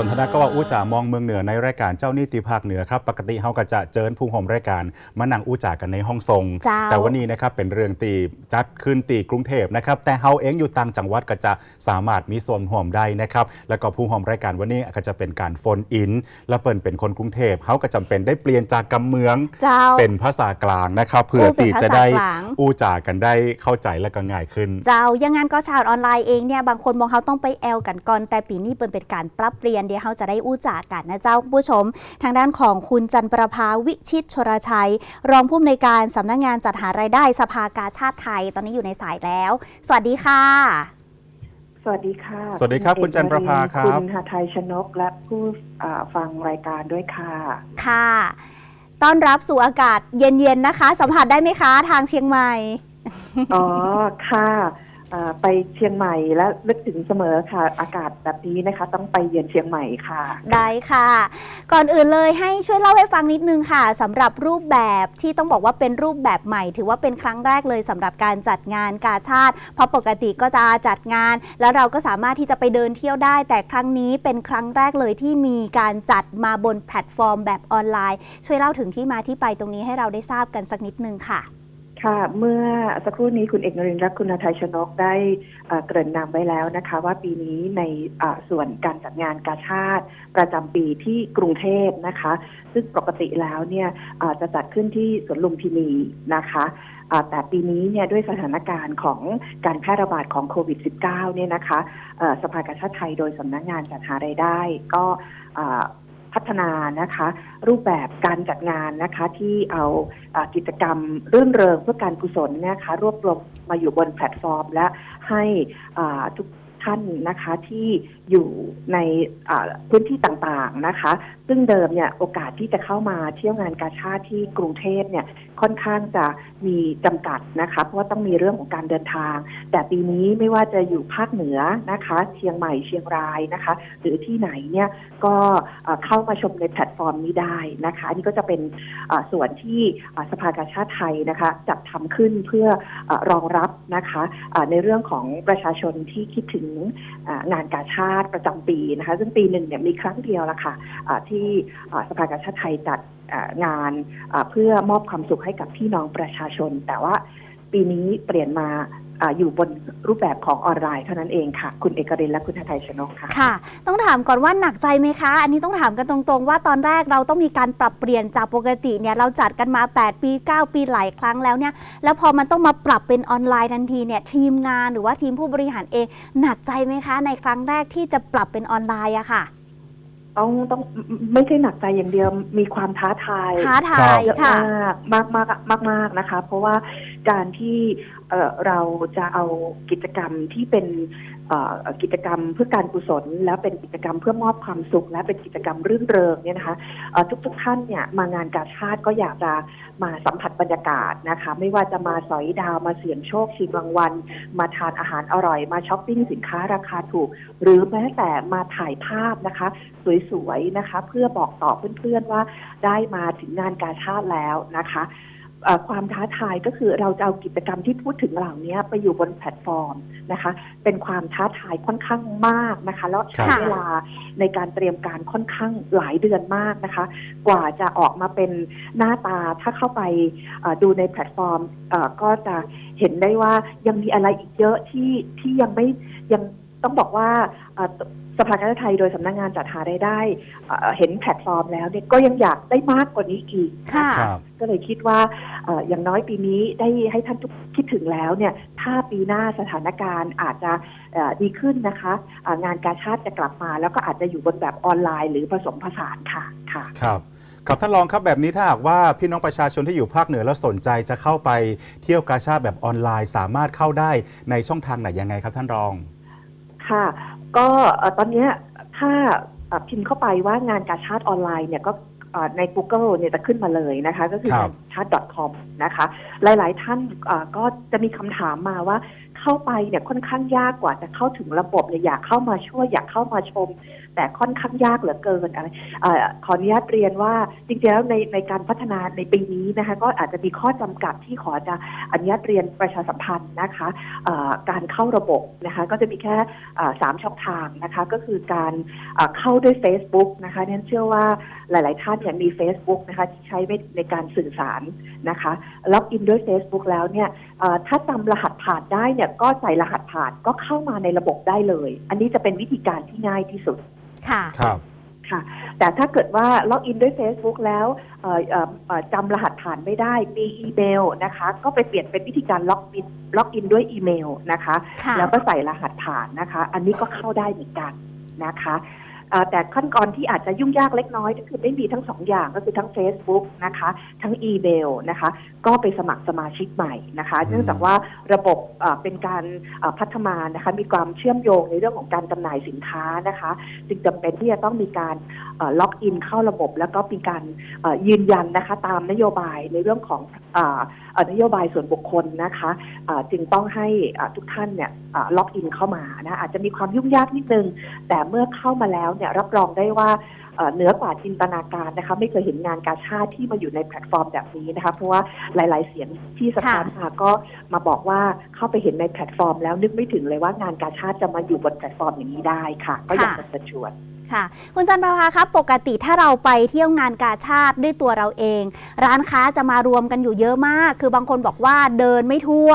สนทนาก็ว่าอู้จ่ามองเมืองเหนือในรายการเจ้านี่ตีภาคเหนือครับปกติเฮาก็จะเจิญภูมิหอมรายการมานั่งอู้จ่ากันในห้องทรง เจ้า แต่วันนี้นะครับเป็นเรื่องตีจัดขึ้นตีกรุงเทพนะครับแต่เฮาเองอยู่ต่างจังหวัดก็จะสามารถมีส่วนห่วมได้นะครับแล้วก็ผู้หอมรายการวันนี้ก็จะเป็นการโฟนอิน และเปิ่นเป็นคนกรุงเทพเฮาก็จำเป็นได้เปลี่ยนจากกำเมือง เจ้า เป็นภาษากลางนะครับเพื่ออู้เป็นตีจะได้ภาษากลาง อู้จ่ากันได้เข้าใจและก็ง่ายขึ้น เจ้ายังงั้นก็ชาวออนไลน์เองเนี่ยบางคนมองเขาต้องไปแอลกันก่อนแต่ปีนี้เปิดเป็นการปรับเปลี่ยนเดี๋ยวเขาจะได้อู้จ่ากันนะเจ้าคุณผู้ชม ทางด้านของคุณจันประภาวิชิตชรชัย รองผู้อำนวยการสำนักงานจัดหารายได้สภากาชาติไทย ตอนนี้อยู่ในสายแล้ว สวัสดีค่ะ สวัสดีค่ะ สวัสดีครับ คุณจันประภาครับคุณหาไทยชนกและผู้อ่าฟังรายการด้วยค่ะ ค่ะ ต้อนรับสู่อากาศเย็นๆนะคะ สัมผัสได้ไหมคะ ทางเชียงใหม่ อ๋อค่ะอ่า ไปเชียงใหม่แล้วนึกถึงเสมอค่ะอากาศแบบนี้นะคะ ต้องไปเยือนเชียงใหม่ค่ะ ได้ค่ะ ก่อนอื่นเลยให้ช่วยเล่าให้ฟังนิดนึงค่ะสำหรับรูปแบบที่ต้องบอกว่าเป็นรูปแบบใหม่ ถือว่าเป็นครั้งแรกเลยสำหรับการจัดงานกาชาติ เพราะปกติก็จะจัดงาน แล้วเราก็สามารถที่จะไปเดินเที่ยวได้ แต่ครั้งนี้เป็นครั้งแรกเลยที่มีการจัดมาบนแพลตฟอร์มแบบออนไลน์ ช่วยเล่าถึงที่มาที่ไปตรงนี้ให้เราได้ทราบกันสักนิดนึงค่ะ ค่ะ เมื่อสักครู่นี้คุณเอกนรินทร์และคุณอาทัยชนกได้เกริ่นนำไว้แล้วนะคะ ว่าปีนี้ในส่วนการจัดงานกาชาติ ประจำปีที่กรุงเทพนะคะ ซึ่งปกติแล้วเนี่ยจะจัดขึ้นที่สวนลุมพินีนะคะแต่ปีนี้เนี่ยด้วยสถานการณ์ของการแพร่ระบาดของโควิด -19 เนี่ยนะคะสภากาชาติไทยโดยสำนักงานจัดหารายได้ก็ พัฒนานะคะ รูปแบบการจัดงานนะคะ ที่เอากิจกรรมรื่นเริงเพื่อการกุศลนะคะ รวบรวมมาอยู่บนแพลตฟอร์ม และให้ทุก ท่านนะคะที่อยู่ในพื้นที่ต่างๆนะคะ ซึ่งเดิมเนี่ยโอกาสที่จะเข้ามาเที่ยวงานกาชาติที่กรุงเทพเนี่ยค่อนข้างจะมีจำกัดนะคะ เพราะว่าต้องมีเรื่องของการเดินทาง แต่ปีนี้ไม่ว่าจะอยู่ภาคเหนือนะคะ เชียงใหม่เชียงรายนะคะ หรือที่ไหนเนี่ยก็เข้ามาชมในแพลตฟอร์มนี้ได้นะคะอันนี้ก็จะเป็นส่วนที่สภากาชาติไทยนะคะจัดทำขึ้นเพื่ออรองรับนะคะในเรื่องของประชาชนที่คิดถึงงานกาชาติประจำปีนะคะ ซึ่งปีหนึ่งเนี่ยมีครั้งเดียวละค่ะที่สภากาชาติไทยจัดงานเพื่อมอบความสุขให้กับพี่น้องประชาชน แต่ว่าปีนี้เปลี่ยนมา อาอยู่บนรูปแบบของออนไลน์เท่านั้นเองค่ะ คุณเอกรินและคุณทไทยชนกค่ะค่ะ ต้องถามก่อนว่าหนักใจไหมคะ อันนี้ต้องถามกันตรงๆ ว่าตอนแรกเราต้องมีการปรับเปลี่ยนจากปกติเนี่ยเราจัดกันมา 8 ปี 9 ปีหลายครั้งแล้วเนี่ยแล้วพอมันต้องมาปรับเป็นออนไลน์ทันทีเนี่ยทีมงานหรือว่าทีมผู้บริหารเองหนักใจไหมคะ ในครั้งแรกที่จะปรับเป็นออนไลน์อะค่ะต้องต้องไม่ใช่หนักใจอย่างเดียวมีความท้าทายท้าทาครัยบเยอะค่ะมากมากมากมากมากนะคะ เพราะว่าการที่เราจะเอากิจกรรมที่เป็นกิจกรรมเพื่อการกุศล แล้วเป็นกิจกรรมเพื่อมอบความสุข และเป็นกิจกรรมรื่นเริงเนี่ยนะคะทุกๆท่านเนี่ยมางานกาชาติก็อยากจะมาสัมผัสบรรยากาศนะคะ ไม่ว่าจะมาสอยดาวมาเสี่ยงโชคชิงรางวัล มาทานอาหารอร่อย มาช้อปปิ้งสินค้าราคาถูก หรือแม้แต่มาถ่ายภาพนะคะ สวยๆนะคะ เพื่อบอกต่อเพื่อนๆว่าได้มาถึงงานกาชาติแล้วนะคะ ความท้าทายก็คือเราจะเอากิจกรรมที่พูดถึงเหล่านี้ไปอยู่บนแพลตฟอร์มนะคะ เป็นความท้าทายค่อนข้างมากนะคะ แล้วใช้ค่ะเวลาในการเตรียมการค่อนข้างหลายเดือนมากนะคะ กว่าจะออกมาเป็นหน้าตาถ้าเข้าไปเอ่อดูในแพลตฟอร์มเอ่อก็จะเห็นได้ว่ายังมีอะไรอีกเยอะที่ที่ยังไม่ยังต้องบอกว่าเอ่อ สภากาชาติไทยโดยสำนักงานจัดหารายได้เอ่อเห็นแพลตฟอร์มแล้วเนี่ยก็ยังอยากได้มากกว่านี้อีกค่ะครับก็เลยคิดว่าเอ่ออย่างน้อยปีนี้ได้ให้ท่านทุกคิดถึงแล้วเนี่ยถ้าปีหน้าสถานการณ์อาจจะเอ่อดีขึ้นนะคะเอ่องานกาชาติจะกลับมาแล้วก็อาจจะอยู่บนแบบออนไลน์ หรือผสมผสานค่ะค่ะครับครับท่านรองครับแบบนี้ถ้าหากว่าพี่น้องประชาชนที่อยู่ภาคเหนือแล้วสนใจจะเข้าไปเที่ยวกาชาติแบบออนไลน์ สามารถเข้าได้ในช่องทางไหนยังไงครับท่านรองค่ะ ก็เอ่อตอนเนี้ยถ้าเอ่อพิมพ์เข้าไปว่างานกาชาติออนไลน์เนี่ยก็เอ่อใน Google เนี่ยจะขึ้นมาเลยนะคะ ก็คือครับชาติ .com นะคะ หลาย ๆ ท่านเอ่อก็จะมีคำถามมาว่า เข้าไปเนี่ยค่อนข้างยากกว่าจะเข้าถึงระบบเนี่ยอยากเข้ามาช่วยอยากเข้ามาชม แต่ค่อนข้างยากเหลือเกินอะไรอขออนุญาตเรียนว่าจริงๆแล้วในในการพัฒนาในปีนี้นะคะก็อาจจะมีข้อจำกัดที่ขอจะอนุญาตเรียนประชาสัมพันธ์นะคะการเข้าระบบนะคะก็จะมีแค่สามช่องทางนะคะก็คือการเข้าด้วย Facebook นะคะเนี่ยเชื่อว่าหลาย ๆ ท่านเนี่ยมี Facebook นะคะที่ใช้ในการสื่อสารนะคะล็อกอินด้วย Facebook แล้วเนี่ยถ้าจำรหัสผ่านได้เนี่ยก็ใส่รหัสผ่านก็เข้ามาในระบบได้เลย อันนี้จะเป็นวิธีการที่ง่ายที่สุดค่ะครับค่ะ แต่ถ้าเกิดว่าล็อกอินด้วย Facebook แล้วเอ่อเอ่อเอ่อจำรหัสผ่านไม่ได้ มีอีเมลนะคะ ก็ไปเปลี่ยนเป็นวิธีการล็อกอินล็อกอินด้วยอีเมลนะคะค่ะแล้วก็ใส่รหัสผ่านนะคะ อันนี้ก็เข้าได้เหมือนกันนะคะเอ่อ แต่ขั้นตอนที่อาจจะยุ่งยากเล็กน้อยก็คือไม่มีทั้งสองอย่างก็คือทั้ง Facebook นะคะ ทั้งอีเมลนะคะ ก็ไปสมัครสมาชิกใหม่นะคะอืมเนื่องจากว่าระบบเอ่อเป็นการเอ่อพัฒนานะคะมีความเชื่อมโยงในเรื่องของการจำหน่ายสินค้านะคะ จึงจำเป็นที่จะต้องมีการเอ่อล็อกอินเข้าระบบ แล้วก็มีการเอ่อยืนยันนะคะตามนโยบายในเรื่องของเอ่อเอ่อนโยบายส่วนบุคคลนะคะเอ่อจึงต้องให้เอ่อทุกท่านเนี่ยเอ่อล็อกอินเข้ามานะอาจจะมีความยุ่งยากนิดนึง แต่เมื่อเข้ามาแล้วเนี่ยรับรองได้ว่า เอ่อเหนือกว่าจินตนาการนะคะ ไม่เคยเห็นงานกาชาติที่มาอยู่ในแพลตฟอร์มแบบนี้นะคะ เพราะว่าหลาย ๆ เสียงที่สะท้อนมาก็มาบอกว่าเข้าไปเห็นในแพลตฟอร์ม แล้วนึกไม่ถึงเลยว่างานกาชาติจะมาอยู่บนแพลตฟอร์มอย่างนี้ได้ค่ะ ก็อยากจะเชิญชวนค่ะ คุณจันประภาครับปกติถ้าเราไปเที่ยวงานกาชาติด้วยตัวเราเอง ร้านค้าจะมารวมกันอยู่เยอะมาก คือบางคนบอกว่าเดินไม่ทั่ว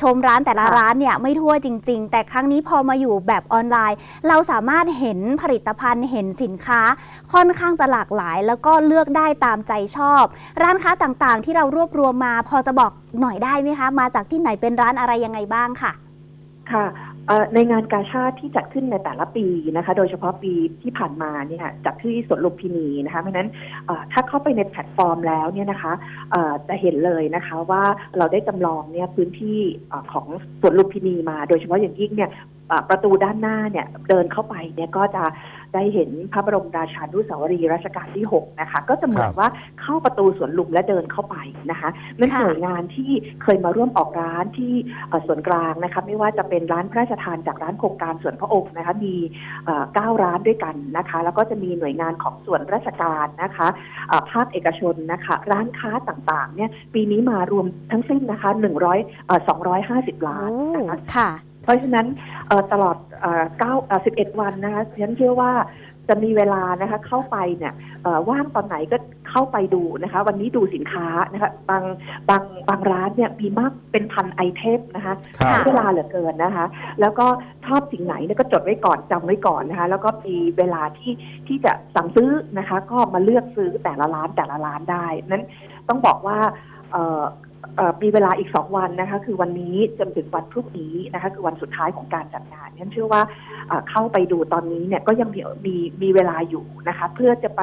ชมร้านแต่ละค่ะร้านเนี่ยไม่ทั่วจริง ๆ แต่ครั้งนี้พอมาอยู่แบบออนไลน์ เราสามารถเห็นผลิตภัณฑ์เห็นสินค้าค่อนข้างจะหลากหลาย แล้วก็เลือกได้ตามใจชอบ ร้านค้าต่างๆ ที่เรารวบรวมมา พอจะบอกหน่อยได้ไหมคะ มาจากที่ไหนเป็นร้านอะไรยังไงบ้างค่ะ ค่ะในงานกาชาติที่จัดขึ้นในแต่ละปีนะคะ โดยเฉพาะปีที่ผ่านมาเนี่ยจัดที่สวนลุมพินีนะคะเพราะนั้นถ้าเข้าไปในแพลตฟอร์มแล้วเนี่ยนะคะจะเห็นเลยนะคะว่าเราได้จำลองเนี่ยพื้นที่ของสวนลุมพินีมา โดยเฉพาะอย่างยิ่งเนี่ย ประตูด้านหน้าเนี่ยเดินเข้าไปเนี่ยก็จะได้เห็นพระบรมราชานุสาวรีย์รัชกาลที่ 6 นะคะ ก็จะเหมือนว่าเข้าประตูสวนลุมและเดินเข้าไปนะคะนั่นค่ะหน่วยงานที่เคยมาร่วมออกร้านที่สวนกลางนะคะไม่ว่าจะเป็นร้านพระราชทานจากร้านโครงการสวนพระองค์นะคะมีเก้าร้านด้วยกันนะคะ แล้วก็จะมีหน่วยงานของส่วนราชการนะคะภาคเอกชนนะคะ ร้านค้าต่างๆเนี่ยปีนี้มารวมทั้งสิ้นนะคะ100เอ่อ250 ล้านโอ้นะคะคะ เพราะฉะนั้นเอ่อตลอดเอ่อเก้าเอ่อ11 วันนะคะฉันเชื่อว่าจะมีเวลานะคะเข้าไปเนี่ยเอ่อว่างตอนไหนก็เข้าไปดูนะคะ วันนี้ดูสินค้านะคะบางบางบางร้านเนี่ยมีมากเป็นพันไอเทมนะคะครัใช้บเวลาเหลือเกินนะคะ แล้วก็ชอบสิ่งไหนเนี่ยก็จดไว้ก่อนจำไว้ก่อนนะคะ แล้วก็มีเวลาที่ที่จะสั่งซื้อนะคะ ก็มาเลือกซื้อแต่ละร้านแต่ละร้านได้นั้นต้องบอกว่าเอ่อเอ่อ มีเวลาอีกสองวันนะคะ คือวันนี้จนถึงวันพรุ่งนี้นะคะ คือวันสุดท้ายของการจัดงานฉันเชื่อว่าเอ่อเข้าไปดูตอนนี้เนี่ยก็ยังมีมีมีเวลาอยู่นะคะ เพื่อจะไป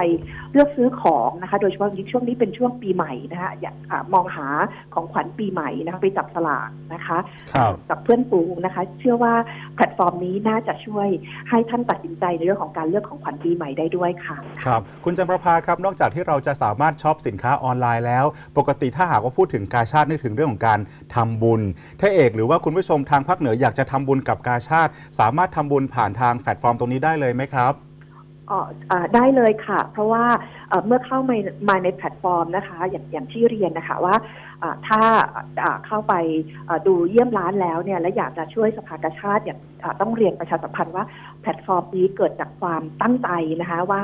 เลือกซื้อของนะคะ โดยเฉพาะยิ่งช่วงนี้เป็นช่วงปีใหม่นะคะอยากอ่ามองหาของขวัญปีใหม่นะคะไปจับสลากนะคะครับกับเพื่อนฝูงนะคะ เชื่อว่าแพลตฟอร์มนี้น่าจะช่วยให้ท่านตัดสินใจในเรื่องของการเลือกของขวัญปีใหม่ได้ด้วยค่ะครับคุณจันประภาครับนอกจากที่เราจะสามารถช็อปสินค้าออนไลน์แล้ว ปกติถ้าหากว่าพูดถึงกาชาตินึกถึงเรื่องของการทำบุญ ถ้าเอกหรือว่าคุณผู้ชมทางภาคเหนืออยากจะทำบุญกับกาชาติ สามารถทำบุญผ่านทางแพลตฟอร์มตรงนี้ได้เลยไหมครับอ๋อได้เลยค่ะ เพราะว่าเมื่อเข้ามามาในแพลตฟอร์มนะคะ อย่างอย่างที่เรียนนะคะว่าถ้าเข้าไปดูเยี่ยมร้านแล้วเนี่ยและอยากจะช่วยสภากาชาติอย่างอ่าต้องเรียนประชาสัมพันธ์ว่าแพลตฟอร์มนี้เกิดจากความตั้งใจนะคะว่า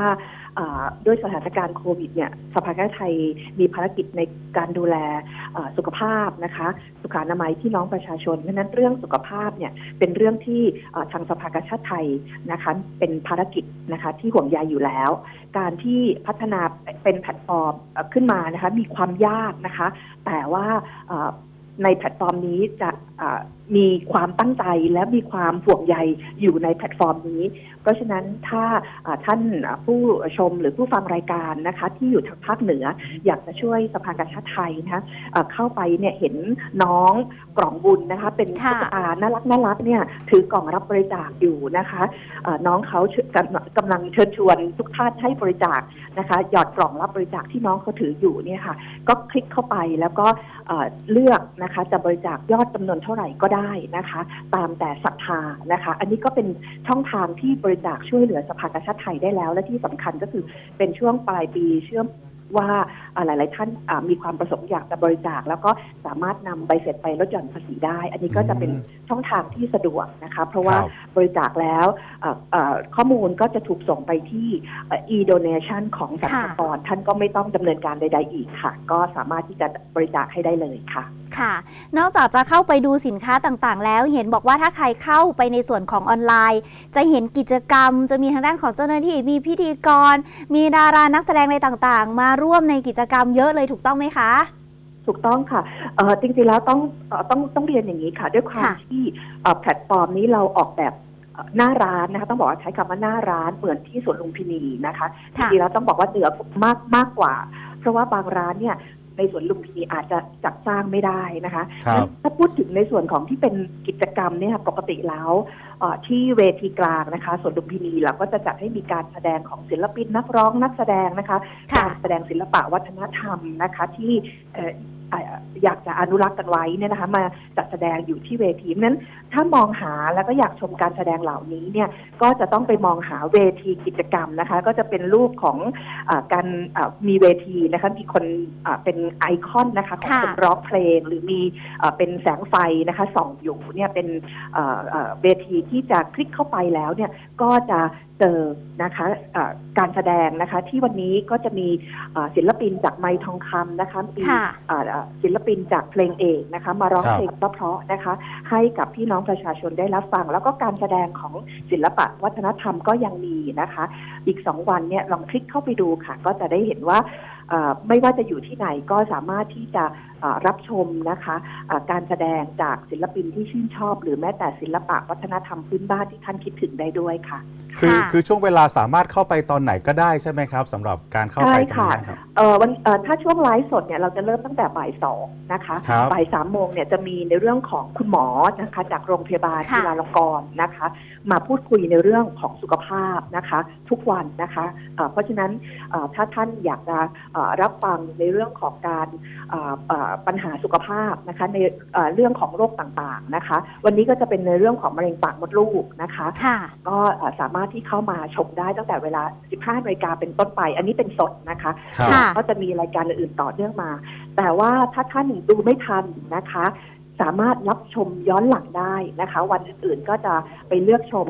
ด้วยสถานการณ์โควิดเนี่ยสภากาชาติไทยมีภารกิจในการดูแลสุขภาพนะคะสุขอนามัยพี่น้องประชาชนเพราะนั้นเรื่องสุขภาพเนี่ยเป็นเรื่องที่ทางสภากาชาติไทยนะคะเป็นภารกิจนะคะที่ห่วงใยอยู่แล้ว การที่พัฒนาเป็นแพลตฟอร์มขึ้นมานะคะมีความยากนะคะ แต่ว่ว่าในแพลตฟอร์มนี้จะ มีความตั้งใจและมีความห่วงใยอยู่ในแพลตฟอร์มนี้ เพราะฉะนั้นถ้าอ่าท่านอ่าผู้ชมหรือผู้ฟังรายการนะคะที่อยู่ทางภาคเหนือ อยากจะช่วยสภากาชาติไทยนะคะเอ่อเข้าไปเนี่ยเห็นน้องกล่องบุญนะคะ เป็นค่ะตุ๊กตาน่ารักน่ารักเนี่ยถือกล่องรับบริจาคอยู่นะคะเอ่อน้องเขาเชิญกำกำลังเชิญชวนทุกท่านให้บริจาคนะคะ หยอดกล่องรับบริจาคที่น้องเขาถืออยู่เนี่ยค่ะ ก็คลิกเข้าไปแล้วก็เอ่อเลือกนะคะ จะบริจาคยอดจำนวนเท่าไหร่ก็ได้นะคะ ตามแต่ศรัทธานะคะ อันนี้ก็เป็นช่องทางที่บริจาคช่วยเหลือสภากาชาติไทยได้แล้ว และที่สำคัญก็คือเป็นช่วงปลายปีเชื่อมว่าอ่าหลาย ๆ ท่านอ่ามีความประสงค์อยากจะบริจาค แล้วก็สามารถนำใบเสร็จไปลดหย่อนภาษีได้ อันนี้ก็จะเป็นอืมช่องทางที่สะดวกนะคะ เพราะว่าครับบริจาคแล้วเอ่อเอ่อข้อมูลก็จะถูกส่งไปที่เอ่อ e-donation ของสรรพากรท่านก็ไม่ต้องดำเนินการใด ๆ อีกค่ะ ก็สามารถที่จะบริจาคให้ได้เลยค่ะ ค่ะ นอกจากจะเข้าไปดูสินค้าต่างๆ แล้ว เห็นบอกว่าถ้าใครเข้าไปในส่วนของออนไลน์ จะเห็นกิจกรรม จะมีทางด้านของเจ้าหน้าที่มีพิธีกร มีดารานักแสดงอะไรต่างๆ มาร่วมในกิจกรรมเยอะเลยถูกต้องไหมคะถูกต้องค่ะเอ่อจริงๆแล้วต้องเอ่อต้องต้องเรียนอย่างนี้ค่ะ ด้วยความค่ะที่เอ่อแพลตฟอร์มนี้เราออกแบบเอ่อหน้าร้านนะคะต้องบอกว่าใช้คำว่าหน้าร้านเหมือนที่สวนลุมพินีนะคะจค่ะริงๆแล้วต้องบอกว่าเหนือมากมากกว่า เพราะว่าบางร้านเนี่ย ในสวนลุมพินีอาจจะจัดสร้างไม่ได้นะคะครับงั้นถ้าพูดถึงในส่วนของที่เป็นกิจกรรมเนี่ยปกติแล้วเอ่อที่เวทีกลางนะคะสวนลุมพินีเราก็จะจัดให้มีการแสดงของศิลปินนักร้องนักแสดงนะคะค่ะ การแสดงศิลปะวัฒนธรรมนะคะที่เอ่อเอ่ออยากจะอนุรักษ์กันไว้เนี่ยนะคะ มาจัดแสดงอยู่ที่เวทีเพราะฉะนั้นถ้ามองหาแล้วก็อยากชมการแสดงเหล่านี้เนี่ยก็จะต้องไปมองหาเวทีกิจกรรมนะคะ ก็จะเป็นรูปของอาการอ่ามีเวทีนะคะมีคนอ่าเป็นไอคอนนะคะของค่ะคนร้องเพลงหรือมีอ่าเป็นแสงไฟนะคะส่องอยู่เนี่ยเป็นเอ่อเอ่อเวทีที่จะคลิกเข้าไปแล้วเนี่ยก็จะเจอนะคะะการแสดงนะคะที่วันนี้ก็จะมีอ่าศิลปินจากไมค์ทองคำนะคะมีค่ะอ่าอ่าศิลปินจากเพลงเอกนะคะ มาร้องเพลงเพราะๆนะคะ ให้กับพี่น้องประชาชนได้รับฟัง แล้วก็การแสดงของศิลปะวัฒนธรรมก็ยังมีนะคะ อีกสองวันเนี่ยลองคลิกเข้าไปดูค่ะ ก็จะได้เห็นว่าไม่ว่าจะอยู่ที่ไหนก็สามารถที่จะ รับชมนะคะะการแสดงจากศิลปินที่ชื่นชอบ หรือแม้แต่ศิลปะวัฒนธรรมพื้นบ้านที่ท่านคิดถึงได้ด้วยค่ะ คือค่ะคือช่วงเวลาสามารถเข้าไปตอนไหนก็ได้ใช่ไหมครับสำหรับการเข้าไปตรงใช่ค่ะนี้ครับเอ่อวันเอ่อถ้าช่วงไลฟ์สดเนี่ยเราจะเริ่มตั้งแต่บ่ายสองนะคะครับบ่ายสามโมงเนี่ยจะมีในเรื่องของคุณหมอนะคะจากโรงพยาบาลค่ะจุฬาลงกรณ์นะคะ มาพูดคุยในเรื่องของสุขภาพนะคะ ทุกวันนะคะเอ่อเพราะฉะนั้นเอ่อถ้าท่านอยากจะเอ่อรับฟังในเรื่องของการเอ่อเอ่อปัญหาสุขภาพนะคะในเอ่อเรื่องของโรคต่างๆนะคะ วันนี้ก็จะเป็นในเรื่องของมะเร็งปากมดลูกนะคะค่ะก็เอ่อสามารถที่เข้ามาชมได้ตั้งแต่เวลา 15นาฬิกาเป็นต้นไป อันนี้เป็นสดนะคะครับค่ะก็จะมีรายการอื่นๆต่อเนื่องมา แต่ว่าถ้าท่านดูไม่ทันนะคะ สามารถรับชมย้อนหลังได้นะคะ วันอื่นๆก็จะไปเลือกชม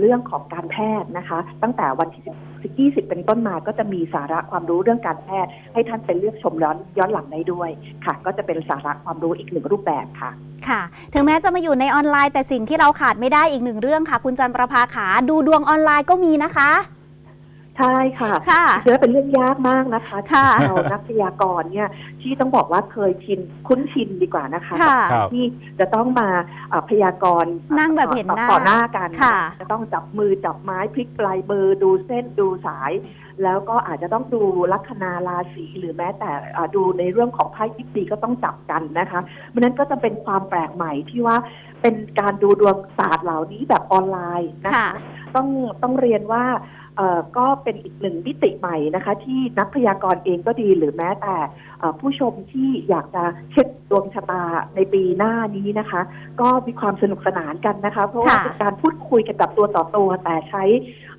เรื่องของการแพทย์นะคะ ตั้งแต่วันที่ 20 เป็นต้นมาก็จะมีสาระความรู้เรื่องการแพทย์ ให้ท่านไปเลือกชมย้อนย้อนหลังได้ด้วยค่ะ ก็จะเป็นสาระความรู้อีกหนึ่งรูปแบบค่ะค่ะ ถึงแม้จะมาอยู่ในออนไลน์แต่สิ่งที่เราขาดไม่ได้อีกหนึ่งเรื่องค่ะ คุณจันประภาขาดูดวงออนไลน์ก็มีนะคะ ใช่ค่ะค่ะจริงๆแล้วเป็นเรื่องยากมากนะคะที่ค่ะเรานักพยากรณ์เนี่ยที่ต้องบอกว่าเคยชินคุ้นชินดีกว่านะคะค่ะครับที่จะต้องมาเอ่อพยากรณ์นั่งแบบเห็นหน้าต่อหน้ากันค่ะจะต้องจับมือจับไม้พลิกปลายเบอร์ดูเส้นดูสาย แล้วก็อาจจะต้องดูลัคนาราศีหรือแม้แต่อ่าดูในเรื่องของไพ่ยิปซีก็ต้องจับกันนะคะเพราะฉะนั้นก็จะเป็นความแปลกใหม่ที่ว่าเป็นการดูดวงศาสตร์เหล่านี้แบบออนไลน์นะคะค่ะต้องต้องเรียนว่าเอ่อ ก็เป็นอีกหนึ่งมิติใหม่นะคะ ที่นักพยากรณ์เองก็ดีหรือแม้แต่เอ่อผู้ชมที่อยากจะเช็คดวงชะตาในปีหน้านี้นะคะ ก็มีความสนุกสนานกันนะคะ เพราะว่าค่ะเป็นการพูดคุยกันแบบตัวต่อตัวแต่ใช้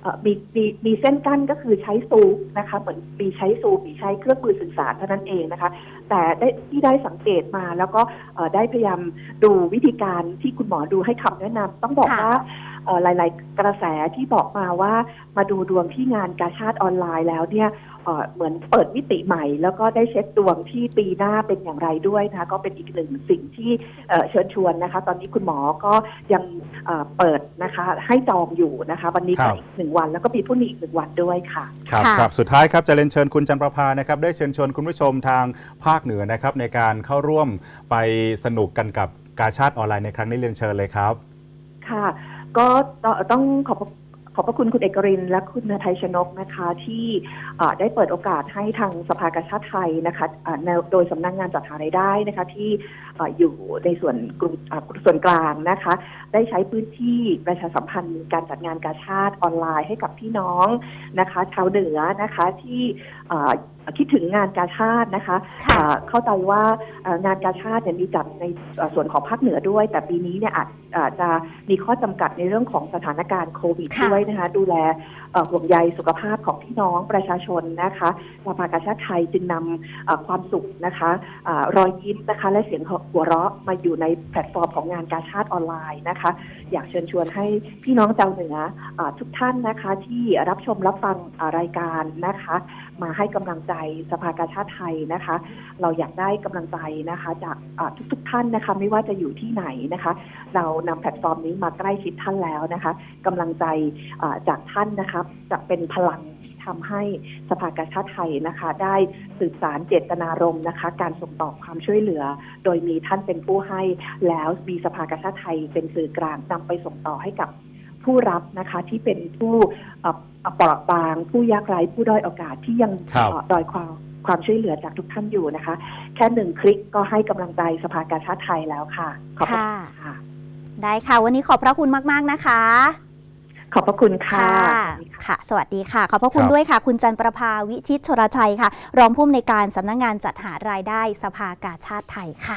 เอ่อมีมีมีเส้นกั้นก็คือใช้ซูมนะคะเหมือนมีใช้ซูมมีใช้เครื่องมือสื่อสารเท่านั้นเองนะคะ แต่ได้ที่ได้สังเกตมา แล้วก็เอ่อได้พยายามดูวิธีการที่คุณหมอดูให้คำแนะนำต้องบอกค่ะว่าเอ่อหลาย ๆ กระแสที่บอกมาว่ามาดูดวงที่งานกาชาติออนไลน์แล้วเนี่ย เอ่ออ่อเหมือนเปิดมิติใหม่ แล้วก็ได้เช็คดวงที่ปีหน้าเป็นอย่างไรด้วยนะคะก็เป็นอีกหนึ่งสิ่งที่เอ่อเชิญชวนนะคะ ตอนนี้คุณหมอก็ยังเอ่อเปิดนะคะให้จองอยู่นะคะ วันนี้ครัก็บอีกหนึ่งวัน แล้วก็มีผู้นี้อีกหนึ่งวันด้วยค่ะครับค่ะครับสุดท้ายครับจะเรียนเชิญคุณจันประภานะครับ ได้เชิญชวนคุณผู้ชมทางภาคเหนือนะครับ ในการเข้าร่วมไปสนุกกันกับกาชาติออนไลน์ในครั้งนี้เรียนเชิญเลยครับ ค่ะก็ต้องต้องขอบพระข อบพระคุณคุณเอกรินและคุณนทัยชนกนะคะที่ได้เปิดโอกาสให้ทางสภากาชาติไทยนะคะโดยสำนักงงานจัดหารายได้นะคะที่อ่อยู่ในส่วนกลุ่มส่วนกลางนะคะ ได้ใช้พื้นที่ประชาสัมพันธ์การจัดงานกาชาติออนไลน์ให้กับพี่น้องนะคะชาวเหนือนะคะที่คิดถึงงานกาชาตินะคะค่ะอ่าเข้าใจว่าเอ่องานกาชาติเนี่ยมีจัดในเอ่อส่วนของภาคเหนือด้วย แต่ปีนี้เนี่ยอาจอาจจะมีข้อจำกัดในเรื่องของสถานการณ์โควิดค่ะ ด้วยนะคะ ดูแลเอ่อ ห่วงใยสุขภาพของพี่น้องประชาชนนะคะสภากาชาติไทยจึงนำความสุขนะคะอารอยยิ้มนะคะและเสียงหัวเราะมาอยู่ในแพลตฟอร์มของงานกาชาติออนไลน์นะคะ อยากเชิญชวนให้พี่น้องชาวเหนือทุกท่านนะคะที่รับชมรับฟังรายการนะคะ มาให้กำลังใจสภากาชาติไทยนะคะ เราอยากได้กำลังใจนะคะ จากทุกๆทท่านนะคะไม่ว่าจะอยู่ที่ไหนนะคะ เรานำแพลตฟอร์มนี้มาใกล้ชิดท่านแล้วนะคะกำลังใจจากท่านนะคะจะเป็นพลังที่ทำให้สภากาชาติไทยนะคะ ได้สื่อสารเจตนารมณ์นะคะ การส่งต่อความช่วยเหลือ โดยมีท่านเป็นผู้ให้แล้วมีสภากาชาติไทยเป็นสื่อกลางนำไปส่งต่อให้กับผู้รับนะคะที่เป็นผู้เอ่อเอ่อเปราะบาง ผู้ยากไร้ผู้ด้อยโอกาสที่ยังครับเอ่อดอยความความช่วยเหลือจากทุกท่านอยู่นะคะ แค่หนึ่งคลิกก็ให้กำลังใจสภากาชาติไทยแล้วค่ะ ขอบพระค่ะคุณค่ะ ได้ค่ะ วันนี้ขอบพระคุณมาก ๆ นะคะ ขอบพระคุณค่ะ ค่ะ สวัสดีค่ะ ขอบพระคุณครับด้วยค่ะ คุณจันประภาวิชิตชรชัยค่ะ รองผู้อำนวยการสำนักงานจัดหารายได้สภากาชาติไทยค่ะ